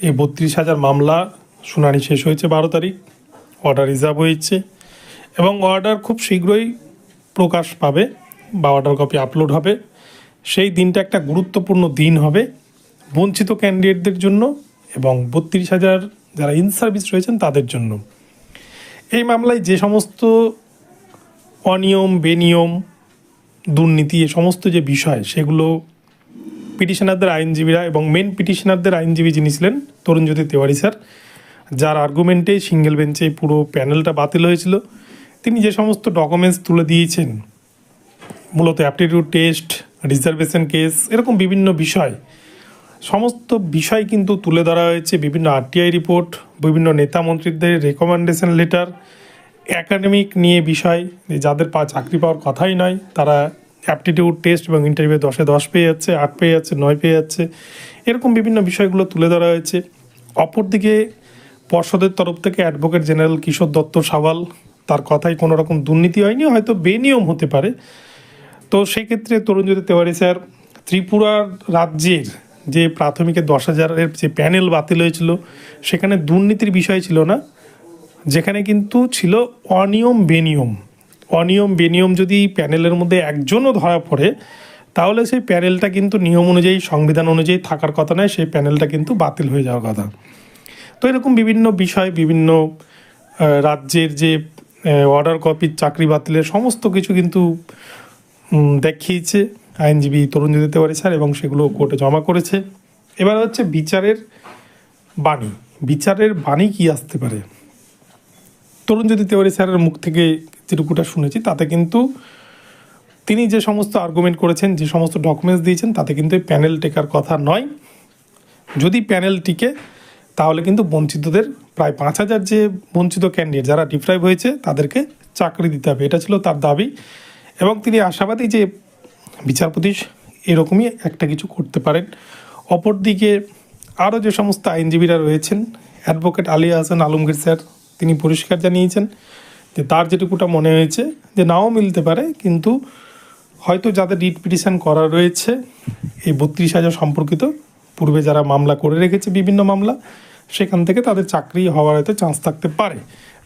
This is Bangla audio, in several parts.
এই বত্রিশ হাজার মামলা শুনানি শেষ হয়েছে বারো তারিখ। অর্ডার রিজার্ভ হয়েছে এবং অর্ডার খুব শীঘ্রই প্রকাশ পাবে বা অর্ডার কপি আপলোড হবে। সেই দিনটা একটা গুরুত্বপূর্ণ দিন হবে বঞ্চিত ক্যান্ডিডেটদের জন্য এবং বত্রিশ হাজার যারা ইন সার্ভিস রয়েছেন তাদের জন্য। এই মামলায় যে সমস্ত অনিয়ম, বেনিয়ম, দুর্নীতি, এ সমস্ত যে বিষয় সেগুলো পিটিশনারদের আইনজীবীরা এবং মেন পিটিশনারদের আইনজীবী যিনি ছিলেন, তরুণজ্যোতি তেওয়ারি স্যার, যার আর্গুমেন্টে সিঙ্গেল বেঞ্চে পুরো প্যানেলটা বাতিল হয়েছিল। তিনি যে সমস্ত ডকুমেন্টস তুলে দিয়েছেন, মূলত অ্যাপটিটিউড টেস্ট রিজার্ভেশন কেস এরকম বিভিন্ন বিষয়, সমস্ত বিষয় কিন্তু তুলে ধরা হয়েছে, বিভিন্ন আরটিআই রিপোর্ট বিভিন্ন নেতা মন্ত্রীদের রেকমেন্ডেশন লেটার একাডেমিক নিয়ে বিষয়, যাদের পা চাকরি পাওয়ার কথাই নয়, তারা অ্যাপটিটিউড টেস্ট এবং ইন্টারভিউ দশে দশ পেয়ে যাচ্ছে আট পেয়ে যাচ্ছে নয় পেয়ে যাচ্ছে এরকম বিভিন্ন বিষয়গুলো তুলে ধরা হয়েছে। অপরদিকে পর্ষদের তরফ থেকে অ্যাডভোকেট জেনারেল কিশোর দত্ত সাওয়াল, তার কথায় কোনো রকম দুর্নীতি হয়নি, হয়তো বেনিয়ম হতে পারে। তো সেক্ষেত্রে তরুণজ্যোতি তেওয়ারি স্যার ত্রিপুরার রাজ্যের যে প্রাথমিকের দশ হাজারের যে প্যানেল বাতিল হয়েছিল, সেখানে দুর্নীতির বিষয় ছিল না, যেখানে কিন্তু ছিল অনিয়ম বেনিয়ম অনিয়ম, বেনিয়ম যদি প্যানেলের মধ্যে একজনও ধরা পড়ে, তাহলে সেই প্যানেলটা কিন্তু নিয়ম অনুযায়ী, সংবিধান অনুযায়ী থাকার কথা নয়, সেই প্যানেলটা কিন্তু বাতিল হয়ে যাওয়ার কথা। তো এরকম বিভিন্ন বিষয়, বিভিন্ন রাজ্যের যে অর্ডার কপির চাকরি বাতিলের সমস্ত কিছু কিন্তু দেখিয়েছে আইনজীবী তরুণজ্যোতি তেওয়ারি স্যার, এবং সেগুলো কোর্টে জমা করেছে। এবার হচ্ছে বিচারের বাণী। বিচারের বাণী কি আসতে পারে? তরুণ তরুণজ্যোতি তেওয়ারি স্যারের মুখ থেকে যেটুকুটা শুনেছি, তাতে কিন্তু তিনি যে সমস্ত আর্গুমেন্ট করেছেন, যে সমস্ত ডকুমেন্টস দিয়েছেন, তাতে কিন্তু এই প্যানেল টেকার কথা নয়। যদি প্যানেল টিকে, তাহলে কিন্তু বঞ্চিতদের প্রায় পাঁচ হাজার যে বঞ্চিত ক্যান্ডিডেট যারা ডিপ্রাইভ হয়েছে, তাদেরকে চাকরি দিতে হবে। এটা ছিল তার দাবি। এবং তিনি আশাবাদী যে বিচারপতি এরকমই একটা কিছু করতে পারেন। অপরদিকে আরও যে সমস্ত আইনজীবীরা রয়েছেন অ্যাডভোকেট আলী হাসান আলমগীর স্যার, তিনি পরিষ্কার জানিয়েছেন যে তার যেটুকুটা মনে হয়েছে, যে নাও মিলতে পারে, কিন্তু হয়তো যাদের রিট পিটিশন করা রয়েছে, এই বত্রিশ হাজার সম্পর্কিত, পূর্বে যারা মামলা করে রেখেছে বিভিন্ন মামলা, সেখান থেকে তাদের চাকরি হওয়ার হয়তো চান্স থাকতে পারে।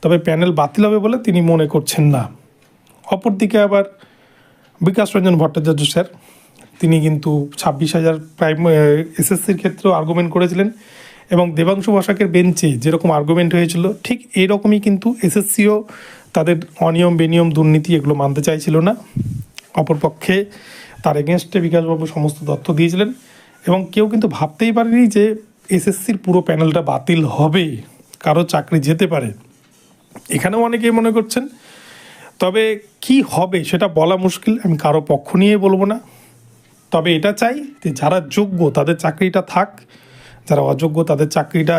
তবে প্যানেল বাতিল হবে বলে তিনি মনে করছেন না। অপরদিকে আবার বিকাশ রঞ্জন ভট্টাচার্য স্যার, তিনি কিন্তু ছাব্বিশ হাজার প্রাইম এসএসসির ক্ষেত্রেও আর্গুমেন্ট করেছিলেন। এবং দেবাংশু বসাকের বেঞ্চে যেরকম আর্গুমেন্ট হয়েছিল, ঠিক এইরকমই কিন্তু এসএসসিও তাদের অনিয়ম, বেনিয়ম, দুর্নীতি এগুলো মানতে চাইছিল না। অপরপক্ষে তার এগেনস্টে বিকাশবাবু সমস্ত তথ্য দিয়েছিলেন এবং কেউ কিন্তু ভাবতেই পারেনি যে এসএসসির পুরো প্যানেলটা বাতিল হবে, কারও চাকরি যেতে পারে। এখানেও অনেকেই মনে করছেন, তবে কি হবে সেটা বলা মুশকিল, আমি কারও পক্ষ নিয়ে বলব না। তবে এটা চাই যে যারা যোগ্য তাদের চাকরিটা থাক যারা অযোগ্য তাদের চাকরিটা